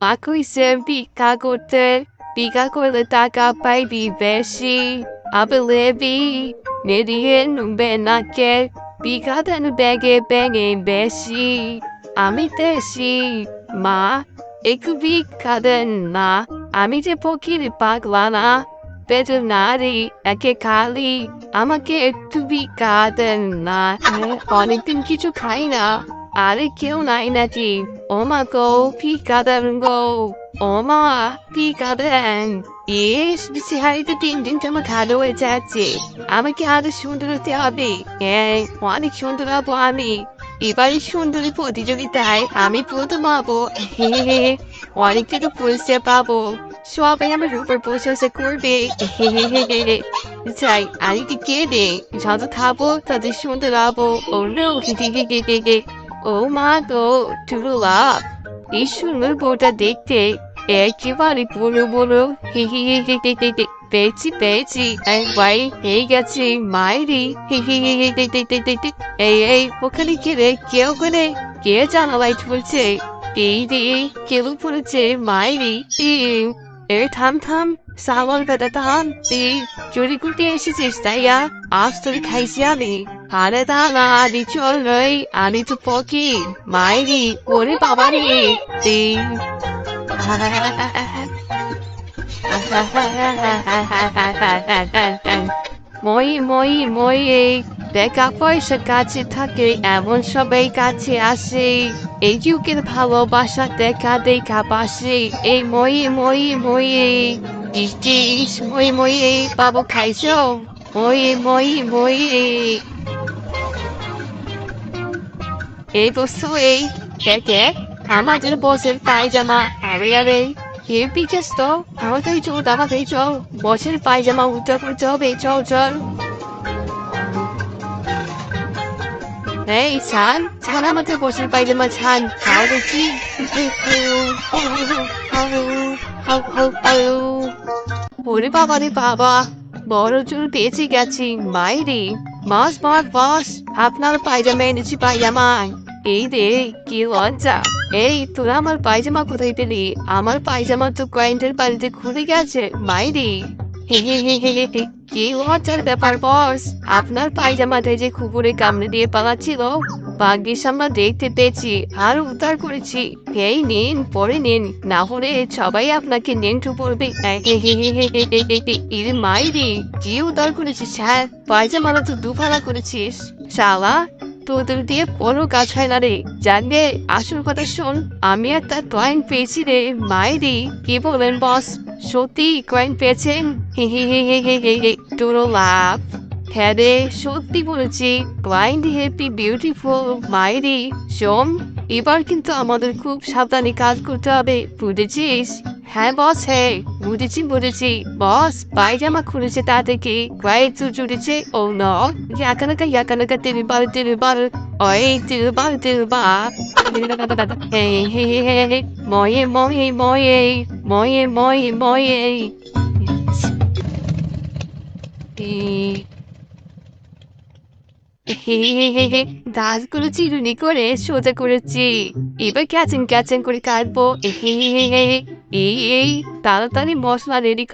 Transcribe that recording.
কইছে ভিক্ষা করতে ভিক্ষা করলে টাকা পাইবি বেশি আবে লেবি নেদিয়ে নুবে নাকে ভিক্ষা দেন ব্যাগে ব্যাগে বেশি আমি দেশি মা একটু ভিক্ষা দেন না আমি যে ফকির পাগলা না পেটের নারী একে খালি আমাকে একটু ভিক্ষা দেন না অনেকদিন কিছু খাই না আরে কেউ নাই নাকি ও মা গো ভিক্ষা দেন গো ও মা ভিক্ষা দেন ইস বিসিহারিতে তিন দিন তোমার খালো হয়ে যাচ্ছে আমাকে আরও সুন্দর হতে হবে হ্যাঁ অনেক সুন্দর হব আমি এবারে সুন্দরী প্রতিযোগিতায় আমি প্রথম হব অনেক থেকে পুরস্কার পাবো সবাই আমার উপর প্রশংসা করবে চাই আমি কি কে দে যত খাব তাদের সুন্দর হব ও নো ও মা তো টুরুলাপ এই সুন্দর বউটা দেখতে একেবারে বড় বড় হি হি হি পেয়েছি পেয়েছি একবার হয়ে গেছে মায়েরই হি হি হি হি এই এই ওখানে কে রে কে ওখানে কে জানালাইট বলছে এই রে কেউ পড়েছে মায়েরই এ থাম থাম সাবল দাদা থাম এই চুরি করতে এসেছিস তাইয়া আজ তোর খাইছি আমি আরে না আদি চল নই আমি তো পকি মায়েরই ওরে বাবা রে এই মই মই মই এই টাকা পয়সা কাছে থাকে, এমন সবাই কাছে আসে। এই যুগের ভালোবাসা দেখা দেখা পাশে। এই মই মই মই ইস মই মই বাবু খাইছো? মই মই মই এই এই বস্তু এই। দেখে আমাদের বসের পায়জামা, আরে আরে। কে পিছাস তো আমাদের চল দাবা দেই চল। বসের পায়জামা উদ্ধার করে চল বে চল চল। এই ছান ছান আমাদের বসের পায়জামা ছান আমাদের কি ওরে বাবা রে বাবা, বড় চুল পেয়েছি গেছি মায়েরি মাস বাস আপনার পায়জামা এনেছি পায়জামায়। এই রে কি লজ্জা এই তোরা আমার পায়জামা কোথায় পেলি আমার পায়জামা তো কয়েন্টের বাড়িতে খুলে গেছে হে। কি লজ্জার ব্যাপার বস আপনার পায়জামাটায় যে কুকুরে কামড়ে দিয়ে পালাচ্ছিল ভাগ্যিস আমরা দেখতে পেয়েছি আর উদ্ধার করেছি এই নিন পরে নিন না হলে সবাই আপনাকে নেন্টু পড়বে ইরে মাইরি কি উদ্ধার করেছিস হ্যাঁ পায়জামাটা তো দুফালা করেছিস শালা তোদের দিয়ে কোনো কাজ হয় না রে। জানবে আসল কথা শোন, আমি একটা কয়েন পেয়েছি রে, মাইরি, কি বলেন বস সত্যি কয়েন পেয়েছেন? হে হে হে হে হে হে হে তোর লাভ। হ্যাঁ রে, সত্যি বলেছি ক্লাইন্ট হ্যাপি বিউটিফুল মাইরি, শোন, এবার কিন্তু আমাদের খুব সাবধানে কাজ করতে হবে, বুঝেছিস? হ্যাঁ বস হ্যাঁ বুঝেছি বুঝেছি। বস, পায়জামা খুলেছে তা থেকে জুড়েছে ও ন। হে হে হে হে হে। ময়ে। ময়ে ময়ে ময়ে। ময়ে হে দাঁতগুলো চিরুনি করে সোজা করেছি এবার ক্যাচিং ক্যাচিং করে কাটবো এই এই তাড়াতাড়ি মশলা রেডি